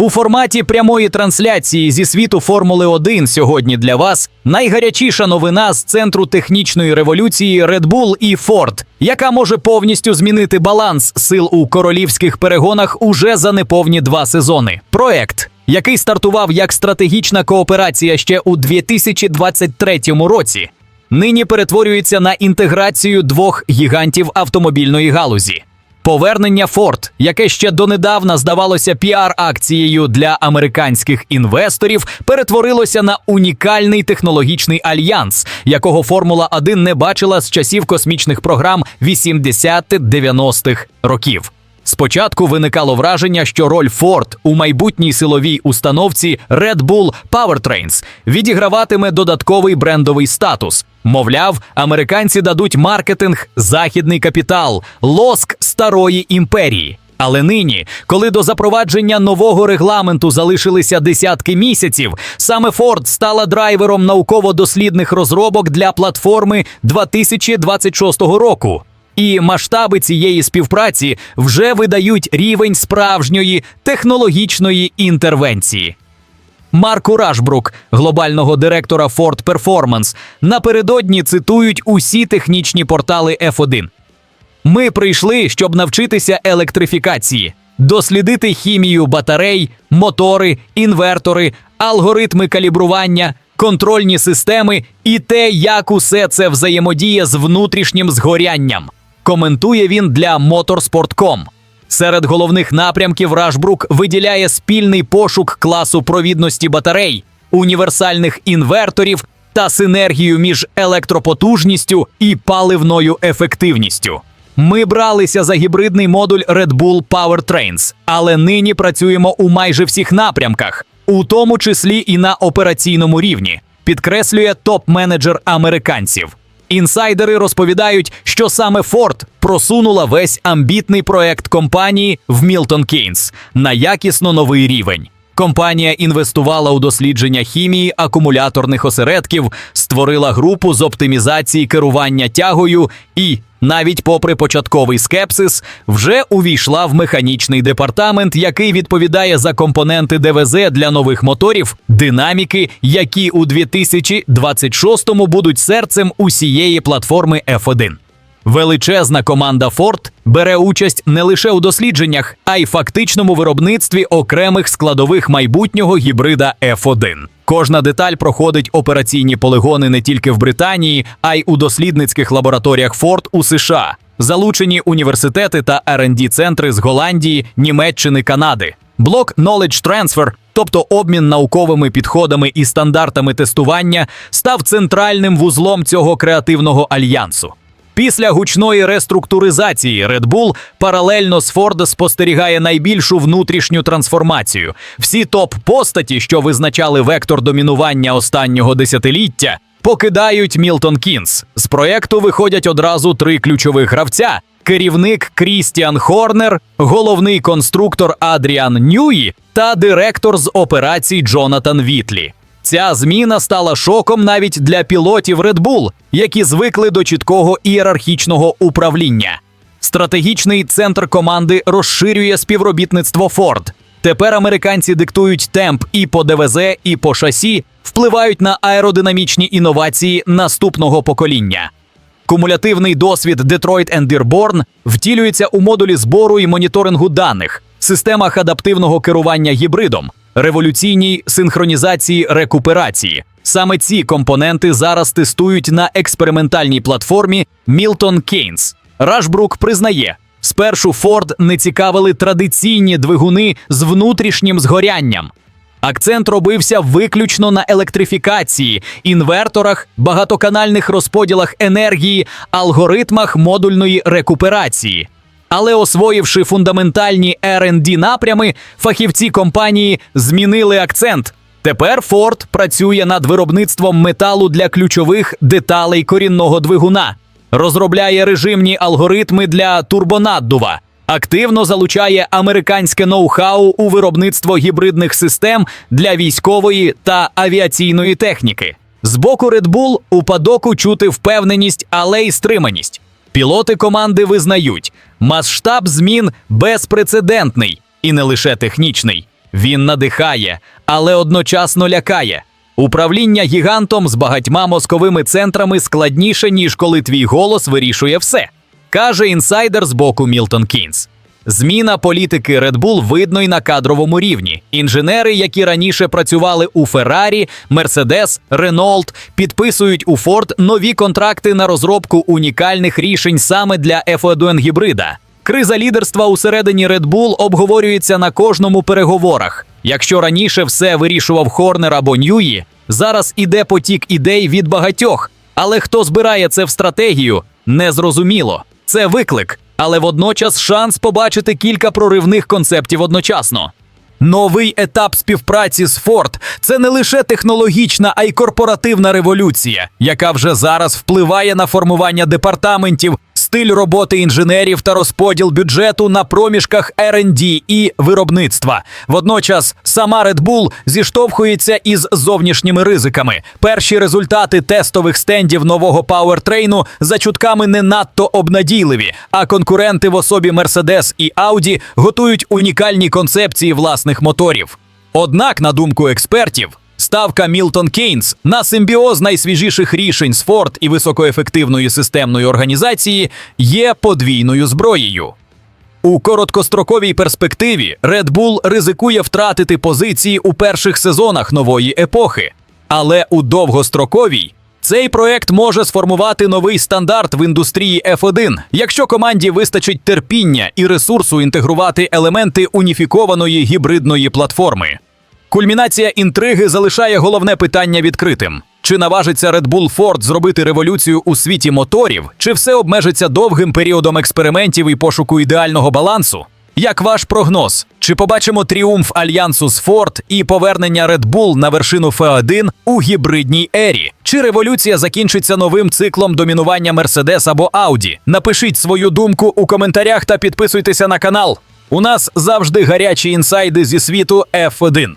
У форматі прямої трансляції зі світу Формули 1 сьогодні для вас найгарячіша новина з центру технічної революції Red Bull і Ford, яка може повністю змінити баланс сил у королівських перегонах уже за неповні два сезони. Проект, який стартував як стратегічна кооперація ще у 2023 році, нині перетворюється на інтеграцію двох гігантів автомобільної галузі. Повернення Форд, яке ще донедавна здавалося піар-акцією для американських інвесторів, перетворилося на унікальний технологічний альянс, якого Формула 1 не бачила з часів космічних програм 80-90-х років. Спочатку виникало враження, що роль Ford у майбутній силовій установці Red Bull Powertrains відіграватиме додатковий брендовий статус. Мовляв, американці дадуть маркетинг, західний капітал, лоск старої імперії. Але нині, коли до запровадження нового регламенту залишилися десятки місяців, саме Ford стала драйвером науково-дослідних розробок для платформи 2026 року. І масштаби цієї співпраці вже видають рівень справжньої технологічної інтервенції. Марку Рашбрук, глобального директора Ford Performance, напередодні цитують усі технічні портали F1. Ми прийшли, щоб навчитися електрифікації, дослідити хімію батарей, мотори, інвертори, алгоритми калібрування, контрольні системи і те, як усе це взаємодіє з внутрішнім згорянням. Коментує він для Motorsport.com. Серед головних напрямків Рашбрук виділяє спільний пошук класу провідності батарей, універсальних інверторів та синергію між електропотужністю і паливною ефективністю. Ми бралися за гібридний модуль Red Bull Powertrains, але нині працюємо у майже всіх напрямках, у тому числі і на операційному рівні, підкреслює топ-менеджер американців. Інсайдери розповідають, що саме Форд просунула весь амбітний проект компанії в Мілтон Кейнс на якісно новий рівень. Компанія інвестувала у дослідження хімії акумуляторних осередків, створила групу з оптимізації керування тягою і, навіть попри початковий скепсис, вже увійшла в механічний департамент, який відповідає за компоненти ДВЗ для нових моторів, динаміки, які у 2026-му будуть серцем усієї платформи F1. Величезна команда Ford бере участь не лише у дослідженнях, а й фактичному виробництві окремих складових майбутнього гібрида F1. Кожна деталь проходить операційні полигони не тільки в Британії, а й у дослідницьких лабораторіях Ford у США. Залучені університети та rd центри з Голландії, Німеччини, Канади. Блок Knowledge Transfer, тобто обмін науковими підходами і стандартами тестування, став центральним вузлом цього креативного альянсу. Після гучної реструктуризації Red Bull паралельно з Ford спостерігає найбільшу внутрішню трансформацію. Всі топ-постаті, що визначали вектор домінування останнього десятиліття, покидають Мілтон Кінс. З проекту виходять одразу три ключових гравця: керівник Крістіан Хорнер, головний конструктор Адріан Ньюї та директор з операцій Джонатан Вітлі. Ця зміна стала шоком навіть для пілотів Red Bull, які звикли до чіткого ієрархічного управління. Стратегічний центр команди розширює співробітництво Ford. Тепер американці диктують темп і по ДВЗ, і по шасі, впливають на аеродинамічні інновації наступного покоління. Кумулятивний досвід Detroit and Dearborn втілюється у модулі збору і моніторингу даних, системах адаптивного керування гібридом, революційній синхронізації рекуперації. Саме ці компоненти зараз тестують на експериментальній платформі Milton Keynes. Рашбрук признає, спершу Ford не цікавили традиційні двигуни з внутрішнім згорянням. Акцент робився виключно на електрифікації, інверторах, багатоканальних розподілах енергії, алгоритмах модульної рекуперації. Але освоївши фундаментальні R&D напрями, фахівці компанії змінили акцент. Тепер Ford працює над виробництвом металу для ключових деталей корінного двигуна, розробляє режимні алгоритми для турбонаддува, активно залучає американське ноу-хау у виробництво гібридних систем для військової та авіаційної техніки. З боку Red Bull у падоку чути впевненість, але й стриманість. Пілоти команди визнають, масштаб змін безпрецедентний і не лише технічний. Він надихає, але одночасно лякає. Управління гігантом з багатьма мозковими центрами складніше, ніж коли твій голос вирішує все, каже інсайдер з боку Мілтон Кінс. Зміна політики Red Bull видно й на кадровому рівні. Інженери, які раніше працювали у Ferrari, Mercedes, Renault, підписують у Ford нові контракти на розробку унікальних рішень саме для F1 гібрида. Криза лідерства усередині Red Bull обговорюється на кожному переговорах. Якщо раніше все вирішував Хорнер або Ньюї, зараз іде потік ідей від багатьох. Але хто збирає це в стратегію, незрозуміло. Це виклик, але водночас шанс побачити кілька проривних концептів одночасно. Новий етап співпраці з Ford – це не лише технологічна, а й корпоративна революція, яка вже зараз впливає на формування департаментів, стиль роботи інженерів та розподіл бюджету на проміжках R&D і виробництва. Водночас сама Red Bull зіштовхується із зовнішніми ризиками. Перші результати тестових стендів нового пауертрейну за чутками не надто обнадійливі, а конкуренти в особі Mercedes і Audi готують унікальні концепції власних моторів. Однак, на думку експертів, ставка Мілтон Кейнс на симбіоз найсвіжіших рішень з Ford і високоефективної системної організації є подвійною зброєю. У короткостроковій перспективі Red Bull ризикує втратити позиції у перших сезонах нової епохи, але у довгостроковій цей проект може сформувати новий стандарт в індустрії F1, якщо команді вистачить терпіння і ресурсу інтегрувати елементи уніфікованої гібридної платформи. Кульмінація інтриги залишає головне питання відкритим: чи наважиться Red Bull Ford зробити революцію у світі моторів, чи все обмежиться довгим періодом експериментів і пошуку ідеального балансу? Як ваш прогноз? Чи побачимо тріумф альянсу з Ford і повернення Red Bull на вершину F1 у гібридній ері? Чи революція закінчиться новим циклом домінування Mercedes або Audi? Напишіть свою думку у коментарях та підписуйтеся на канал. У нас завжди гарячі інсайди зі світу F1.